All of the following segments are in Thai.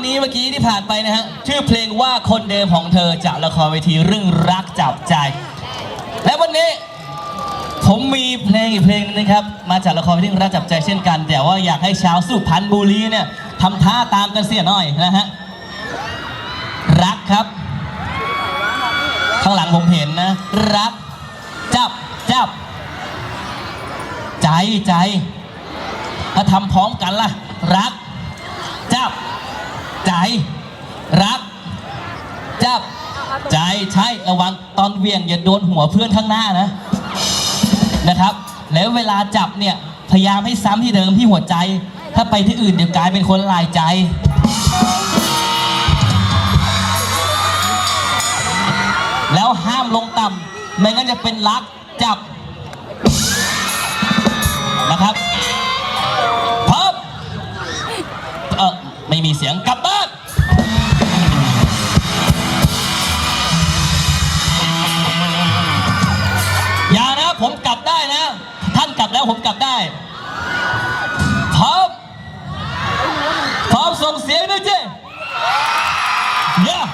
วันนี้เมื่อกี้ที่ผ่านไปนะฮะชื่อเพลงว่าคนเดิมของเธอจากละครเวทีเรื่องรักจับใจ และวันนี้ ผมมีเพลงอีกเพลงนึงนะครับ มาจากละครเรื่องรักจับใจเช่นกัน แต่ว่าอยากให้ชาวสุพรรณบุรีเนี่ยทำท่าตามกันเสียหน่อยนะฮะรักครับ ข้างหลังผมเห็นนะ รัก จับจับ ใจใจถ้าทำพร้อมกันล่ะ รัก ใจ รัก จับ ใจใช่ระวังตอนเวียงอย่าโดนหัวเพื่อนข้างหน้านะนะครับ แล้วเวลาจับเนี่ยพยายามให้ซ้ำที่เดิมที่หัวใจ ถ้าไปที่อื่นเดี๋ยวกลายเป็นคนลายใจแล้วห้ามลงต่ำไม่งั้นจะเป็นลักจับนะครับพร้อมเออไม่มีเสียงกลับบ้าน แล้วผมกลับได้พร้อมพร้อมส่งเสียงด้วยเจ้ Yeah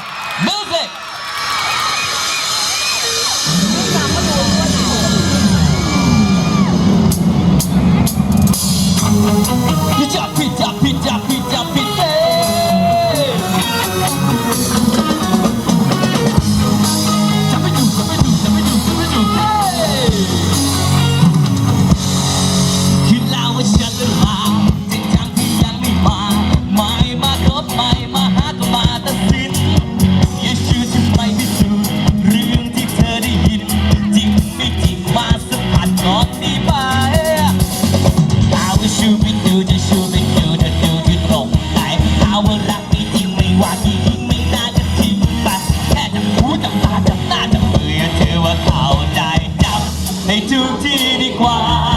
จูบทุกที่ดีกว่า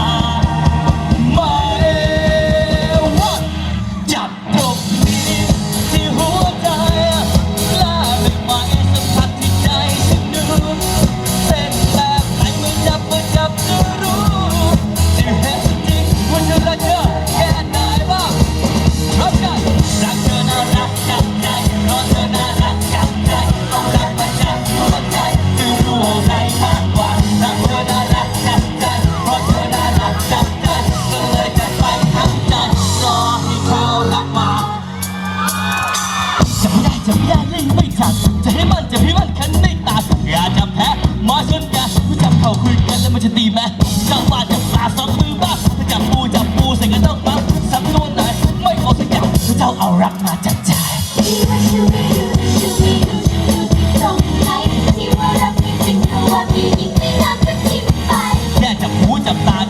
ระเจ้าเอารักมาจัดใจที่ว่าชูไม่ดูชูไม่ดูชูดูที่ตรงไหนที่ว่ารักไม่จริงเพราะว่าพี่ยิ่งไม่น่าจะทิ้งไปแค่จับหูจับตา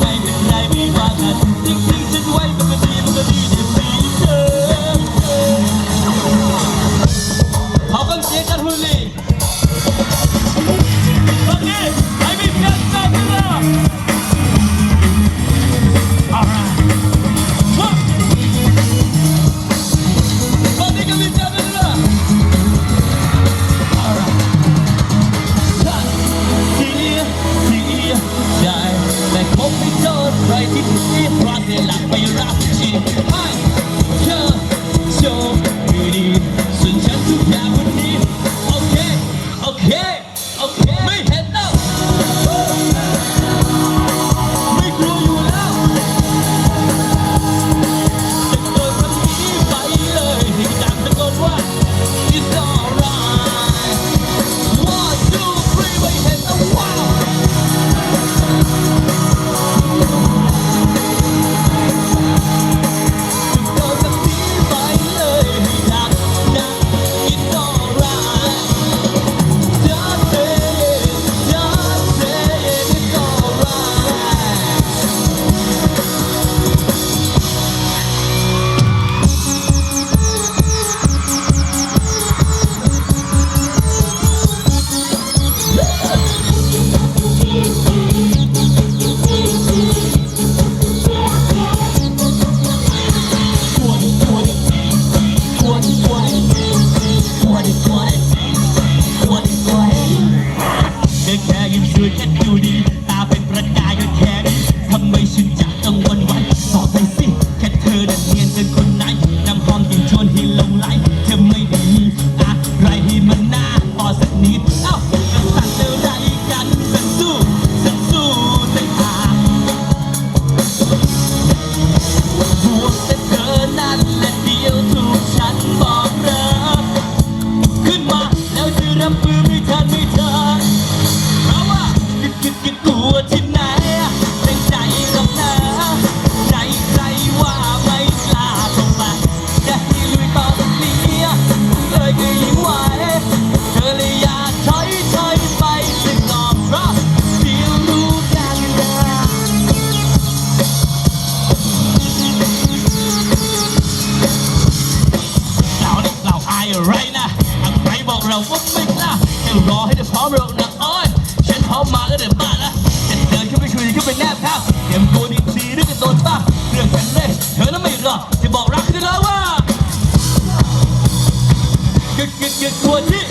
Maybe, maybe, but I think things should ไรนะหากใครบอกเราว่าไม่กล้าแค่รอให้เธอพร้อมเรานะอ้อนฉันพร้อมมาก็เดินบ้านละจะเดินขึ้นไปชุยขึ้นไปแนบข้าวเตรียมตัวดีๆด้วยกันโดนป้าเรื่องกันเลยเธอนั้นไม่รอจะบอกรักเธอแล้วว่าหยุดหยุดหยุดตัวที่